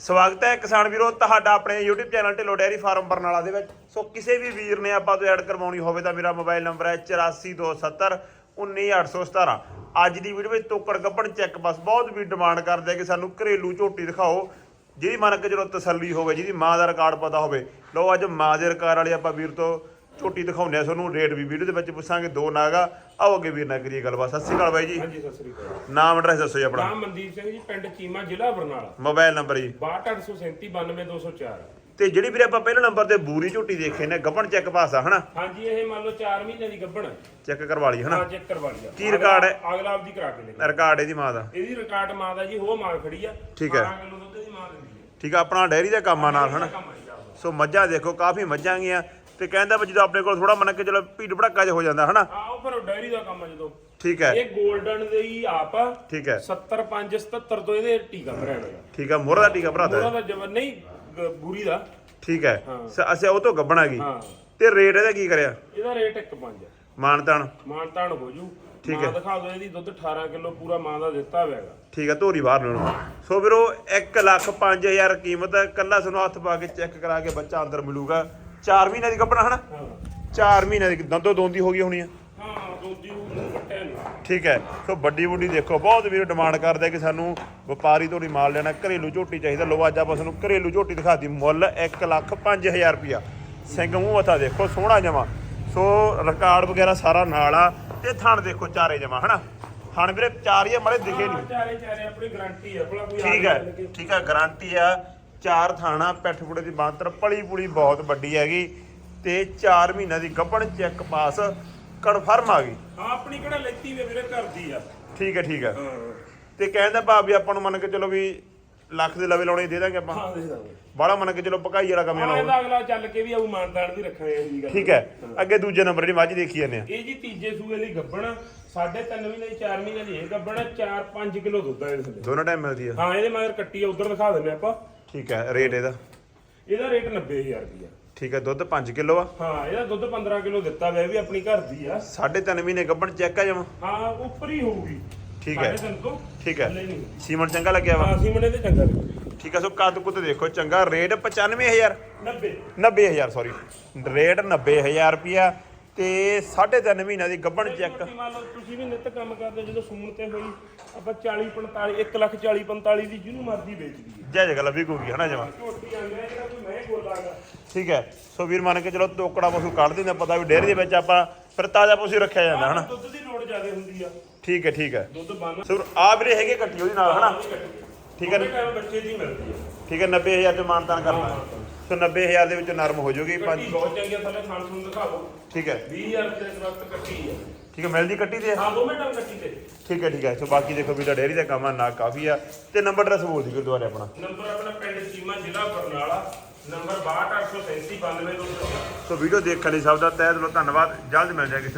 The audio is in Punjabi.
ਸਵਾਗਤ ਹੈ ਕਿਸਾਨ ਵੀਰੋ, ਤੁਹਾਡਾ ਆਪਣੇ YouTube channel Dhillon dairy farm Barnala ਦੇ ਵਿੱਚ। ਸੋ ਕਿਸੇ ਵੀ ਵੀਰ ਨੇ ਆਪਾਂ ਤੋਂ ਐਡ ਕਰਵਾਉਣੀ ਹੋਵੇ ਤਾਂ ਮੇਰਾ ਮੋਬਾਈਲ ਨੰਬਰ ਹੈ 8427 19817 ਅੱਜ ਦੀ ਵੀਡੀਓ ਵਿੱਚ ਤੋਕੜ ਗੱਪਣ ਚੈੱਕ ਬਸ ਬਹੁਤ ਵੀ ਡਿਮਾਂਡ ਕਰਦੇ ਕਿ ਸਾਨੂੰ ਘਰੇਲੂ ਝੋਟੀ ਦਿਖਾਓ, ਜਿਹਦੀ ਮਨ ਕੇ ਜਦੋਂ ਤਸੱਲੀ ਹੋਵੇ, ਜਿਹਦੀ ਮਾਂ ਦਾ ਰਿਕਾਰਡ ਪਤਾ ਹੋਵੇ। ਲਓ ਅੱਜ ਮਾਂ ਦੇ ਰਿਕਾਰਡ ਵਾਲੇ ਆਪਾਂ ਵੀਰ ਤੋਂ ਝੋਟੀ ਦਿਖਾਉਂਦੇ ਆ ਤੁਹਾਨੂੰ ਰੇਟ ਵੀ ਵੀਡੀਓ ਦੇ ਵਿੱਚ ਪੁੱਛਾਂਗੇ ਦੋ ਨਾਗਾ। ਆਓ ਅੱਗੇ ਵੀਰ ਨਾਲ ਕਰੀਏ ਗੱਲਬਾਤ। ਸਤਿ ਸ਼੍ਰੀ ਅਕਾਲ ਬਾਈ ਜੀ। ਹਾਂਜੀ ਸਤਿ ਸ੍ਰੀ ਅਕਾਲ। ਨਾਮ ਐਡਰੈਸ ਦੱਸੋ ਜੀ ਆਪਣਾ। ਨਾਮ ਮਨਦੀਪ ਸਿੰਘ ਜੀ ਪਿੰਡ ਚੀਮਾ ਜ਼ਿਲ੍ਹਾ ਬਰਨਾਲਾ। ਮੋਬਾਈਲ ਨੰਬਰ ਜੀ। 6287392204 ਤੇ ਜਿਹੜੀ ਵੀਰੇ ਆਪਾਂ ਪਹਿਲੇ ਨੰਬਰ ਤੇ ਬੂਰੀ ਝੋਟੀ ਦੇਖੇ ਨੇ ਗੱਪਣ ਚੈੱਕ ਪਾਸਾ ਹਨਾ? ਹਾਂਜੀ ਇਹ ਮੰਨ ਲਓ 4 ਮਹੀਨੇ ਦੀ ਗੱਭਣ ਹੈ। ਚੈੱਕ ਕਰਵਾ ਲਈ ਹਨਾ? ਹਾਂ ਚੈੱਕ ਕਰਵਾ ਲਿਆ ਕੀ ਰਿਕਾਰਡ ਹੈ? ਅਗਲਾ- ਆਪਦੀ ਕਰਾ ਕੇ ਲੈ ਰਿਕਾਰਡ ਇਹਦੀ ਮਾਂ ਦਾ। ਇਹਦੀ ਰਿਕਾਰਡ ਮਾਂ ਦਾ ਜੀ ਉਹ ਮਾਂ ਖੜੀ ਆ। ਠੀਕ ਹੈ। 12 ਕਿਲੋ ਦੁੱਧ ਦੀ ਮਾਂ ਦਿੰਦੀ ਹੈ ਠੀਕ ਆ ਆਪਣਾ ਡੈਰੀ ਦਾ ਕੰਮ ਆ ਨਾਲ ਹਨਾ? ਕੰਮ ਸੋ ਮੱਝਾਂ ਦੇਖੋ ਕਾਫੀ ਮੱਝਾਂ ਗੀਆਂ ਤੇ ਕਹਿੰਦਾ ਵੀ ਜਦੋਂ ਆਪਣੇ ਕੋਲ ਥੋੜਾ ਮੰਨ ਕੇ ਚਲੋ ਭੀੜ ਭੜੱਕਾ ਜਿਹਾ ਹੋ ਜਾਂਦਾ ਹਨਾ? ਆ ਉਹ ਫਿਰ ਡਾਇਰੀ ਦਾ ਕੰਮ ਆ ਜਦੋਂ। ਠੀਕ ਹੈ। ਇਹ 골ਡਨ ਦੇ ਹੀ ਆਪ ਆ। ਠੀਕ ਹੈ। 70 5 77 ਤੋਂ ਇਹਦੇ ਟੀਕਾ ਹੋਇਆ। ਠੀਕ ਆ ਮੋਹਰਾ ਦਾ ਟੀਕਾ ਉਹਨਾਂ ਹੈ। ਦਾ ਜਵਨ ਨਹੀਂ ਬੂਰੀ ਦਾ। ਠੀਕ ਹੈ। ਹਾਂ। ਅੱਛਾ ਉਹ ਤੋਂ ਗੱਬਣਾ ਗਈ ਹਾਂ। ਤੇ ਰੇਟ ਇਹਦਾ ਕੀ ਕਰਿਆ? ਇਹਦਾ ਰੇਟ 1.5 ਆ। ਮਾਨਤਾਨ ਮਾਨਤਾਨ ਹੋ ਜੂ। ਠੀਕ ਹੈ। ਦਿਖਾ ਦਿਓ ਇਹਦੀ ਦੁੱਧ 18 ਕਿਲੋ ਪੂਰਾ ਮਾਂ ਦਾ ਦਿੱਤਾ ਹੋਇਆ ਹੈਗਾ। ਠੀਕ ਆ ਧੋਰੀ ਬਾਹਰ ਲੈਣੋ ਸੋ ਵੀਰੋ 1 ਲੱਖ 5000 ਕੀਮਤ ਹੈ ਕੱਲਾ ਤੁਹਾਨੂੰ ਹੱਥ ਪਾ ਕੇ ਚੈੱਕ ਕਰਾ ਕੇ ਬੱਚਾ ਅੰਦਰ ਮਿਲੂਗਾ। 4 ਮਹੀਨੇ ਦੀ ਗੱਬਣਾ ਹਨਾ? ਹਾਂ। 4 ਮਹੀਨੇ ਦੀ ਦੰਦੋ ਦੋਂਦੀ ਹੋ ਗਈ ਹੋਣੀ ਆ। ਹਾਂ ਦੋਦੀ ਨੂੰ ਕੱਟਿਆ ਨਹੀਂ ਠੀਕ ਹੈ ਸੋ ਵੱਡੀ ਵੱਡੀ ਦੇਖੋ ਬਹੁਤ ਵੀਰ ਡਿਮਾਂਡ ਕਰਦੇ ਕਿ ਸਾਨੂੰ ਵਪਾਰੀ ਤੋਂ ਨਹੀਂ ਮਾਲ ਲੈਣਾ ਘਰੇਲੂ ਝੋਟੀ ਚਾਹੀਦਾ ਲੋ ਅੱਜ ਆਪਾਂ ਤੁਹਾਨੂੰ ਘਰੇਲੂ ਝੋਟੀ ਦਿਖਾਤੀ ਮੁੱਲ 1 ਲੱਖ 5000 ਰੁਪਿਆ ਸਿੰਘ ਮੂੰਹ ਮੱਥਾ ਦੇਖੋ ਸੋਹਣਾ ਜਮਾ। ਸੋ ਰਿਕਾਰਡ ਵਗੈਰਾ ਸਾਰਾ ਨਾਲ ਆ ਤੇ ਥਣ ਦੇਖੋ ਚਾਰੇ ਜਮਾ ਹਨਾ? ਥਣ ਵੀਰੇ ਚਾਰ ਹੀ ਆ, ਮਾੜੇ ਦਿਖੇ ਨਹੀਂ ਚਾਰੇ ਚਾਰੇ ਆਪਣੀ ਗਾਰੰਟੀ ਭਲਾ ਕੋਈ ਠੀਕ ਹੈ ਠੀਕ ਹੈ ਗਾਰੰਟੀ ਆ। ਚਾਰ ਥਾਣਾ ਪਿੱਠ ਪੁੜੇ ਦੀ ਬਾਂਤਰ ਪਲੀ ਪੁਲੀ ਬਹੁਤ ਵੱਡੀ ਹੈਗੀ ਤੇ 4 ਮਹੀਨਿਆਂ ਦੀ ਗੱਭਣ ਚੈੱਕ ਪਾਸ ਕਨਫਰਮ ਆ ਗਈ। ਹਾਂ ਆਪਣੀ ਕਿਹੜਾ ਲੈਤੀ ਵੇ ਵੀਰੇ ਘਰ ਦੀ ਆ। ਠੀਕ ਹੈ ਠੀਕ ਹੈ। ਹਾਂ। ਤੇ ਕਹਿੰਦਾ ਭਾਵ ਵੀ ਆਪਾਂ ਨੂੰ ਮੰਨ ਕੇ ਚਲੋ ਵੀ ਲੱਖ ਦੇ ਲਵੇ ਲਾਉਣੇ ਦੇ ਦਾਂਗੇ ਆਪਾਂ। ਹਾਂ ਦੇ ਦਾਂਗੇ। ਬਾਹਲਾ ਮੰਨ ਕੇ ਚਲੋ ਪਕਾਈ ਵਾਲਾ ਕੰਮ ਨਾ ਹੋਵੇ ਇਹਦਾ ਅਗਲਾ ਚੱਲ ਕੇ ਵੀ ਆਉ ਮਾਨਦਾਨ ਵੀ ਰੱਖਾਂਗੇ ਇਹ ਜੀ ਗੱਲ ਠੀਕ ਹੈ। ਅੱਗੇ ਦੂਜੇ ਨੰਬਰ ਦੀ ਮੱਝ ਦੇਖੀ ਜਾਂਦੇ ਆ। ਇਹ ਜੀ ਤੀਜੇ ਸੂਏ ਦੀ ਗੱਬਣ ਸਾਢੇ ਤਿੰਨ ਮਹੀਨੇ ਦੀ 4 ਮਹੀਨੇ ਦੀ ਇਹ ਗੱਬਣ 4-5 ਕਿਲੋ ਦੁੱਧ ਆ ਇਹਦੇ ਥੱਲੇ। ਦੋਨੋਂ ਟਾਈਮ ਮਿਲਦੀ ਆ। ਹਾਂ ਇਹਦੇ ਮਗਰ ਕੱਟੀ ਆ ਉਧਰ ਦਿਖਾ ਦਿੰਨੇ ਆਪਾਂ। ਠੀਕ ਹੈ ਰੇਟ ਇਹਦਾ? ਇਹਦਾ ਰੇਟ 90000 ਰੁਪਇਆ ਠੀਕ ਹੈ ਦੁੱਧ 5 ਕਿਲੋ ਆ। ਹਾਂ ਇਹਦਾ ਦੁੱਧ 15 ਕਿਲੋ ਦਿੱਤਾ ਵੇ ਵੀ ਆਪਣੀ ਘਰ ਦੀ ਆ। ਸਾਢੇ ਤਿੰਨ ਮਹੀਨੇ ਗੱਭਣ ਚੈੱਕ ਆ ਜਮਾ ਹਾਂ ਉੱਪਰ ਹੀ ਹੋਊਗੀ। ਠੀਕ ਹੈ। ਤੋਂ ਠੀਕ ਹੈ। ਨਹੀਂ ਸੀਮਨ ਚੰਗਾ ਲੱਗਿਆ ਵਾ? ਹਾਂ ਚੰਗਾ ਠੀਕ ਹੈ ਸੋ ਕੱਦ ਕੁੱਤ ਦੇਖੋ ਚੰਗਾ। ਰੇਟ 95000 90 90000 ਸੌਰੀ ਰੇਟ 90000 ਰੁਪਿਆ ਤੇ ਸਾਢੇ ਤਿੰਨ ਮਹੀਨਿਆਂ ਦੀ ਗੱਭਣ ਚੈੱਕ ਮੰਨ ਲਓ ਤੁਸੀਂ ਵੀ ਨਿੱਤ ਕੰਮ ਕਰਦੇ ਜਦੋਂ ਸੂਣ ਤੇ ਹੋਈ ਆਪਾਂ 40 45 1 ਲੱਖ 40 45 ਦੀ ਜਿਹਨੂੰ ਮਰਜ਼ੀ ਵੇਚ ਦਈਏ। ਜੈ ਜੈ ਗੱਲ ਵਿਕੂਗੀ ਹਨਾ ਜਮਾ? ਝੋਟੀ ਆ ਗਿਆ ਜਿਹੜਾ ਕੋਈ ਮੈਂ ਬੋਲਾਂਗਾ ਠੀਕ ਹੈ ਸੋ ਵੀਰ ਮੰਨ ਕੇ ਚਲੋ ਤੋਕੜਾ ਪਸ਼ੂ ਕੱਢ ਦਿੰਦੇ ਪਤਾ ਵੀ ਡੇਅਰੀ ਦੇ ਵਿੱਚ ਆਪਾਂ ਫਿਰ ਤਾਜ਼ਾ ਪਸ਼ੂ ਰੱਖਿਆ ਜਾਂਦਾ ਹਨਾ? ਦੁੱਧ ਦੀ ਲੋੜ ਜ਼ਿਆਦਾ ਹੁੰਦੀ ਆ। ਠੀਕ ਹੈ ਠੀਕ ਹੈ। ਦੁੱਧ ਬੰਨ ਸੋ ਆ ਵੀਰੇ ਹੈਗੇ ਕੱਟੀ ਉਹਦੇ ਨਾਲ ਹਨਾ? ਠੀਕ ਹੈ। ਉਹਦੇ ਟਾਈਮ ਬੱਚੇ ਦੀ ਮਿਲਦੀ ਆ। ਠੀਕ ਹੈ 90000 ਚ ਮਾਨਤਾਨ ਕਰਨਾ। ਸੋ 90000 ਦੇ ਵਿੱਚ ਨਰਮ ਹੋ ਜਾਊਗੀ ਪੰਜ ਬਹੁਤ ਚੰਗੀ ਆ ਖਾਣ ਨੂੰ ਦਿਖਾਓ ਠੀਕ ਹੈ। 20000 ਰੁਪਏ ਇਸ ਵਕਤ ਕੱਟੀ ਆ। ਠੀਕ ਹੈ ਮਿਲਦੀ ਕੱਟੀ ਤੇ? ਹਾਂ ਦੋ ਮਿੰਟ ਕੱਟੀ ਤੇ। ਠੀਕ ਹੈ ਠੀਕ ਹੈ। ਸੋ ਬਾਕੀ ਦੇਖੋ ਵੀ ਤਾਂ ਡੇਅਰੀ ਦਾ ਕੰਮ ਆ ਨਾ ਕਾਫੀ ਆ। ਤੇ ਨੰਬਰ ਐਡਰੈਸ ਬੋਲ ਦੀ ਗੁਰਦੁਆਰੇ ਆਪਣਾ। ਨੰਬਰ ਆਪਣਾ ਪਿੰਡ ਚੀਮਾ ਜ਼ਿਲ੍ਹਾ ਬਰਨਾਲਾ। ਨੰਬਰ 6283392204 ਸੋ ਵੀਡੀਓ ਦੇਖਣ ਲਈ ਸਭ ਦਾ ਤਹਿ ਦਿਲੋਂ ਧੰਨਵਾਦ। ਜਲਦ ਮਿਲ ਜਾਏਗੀ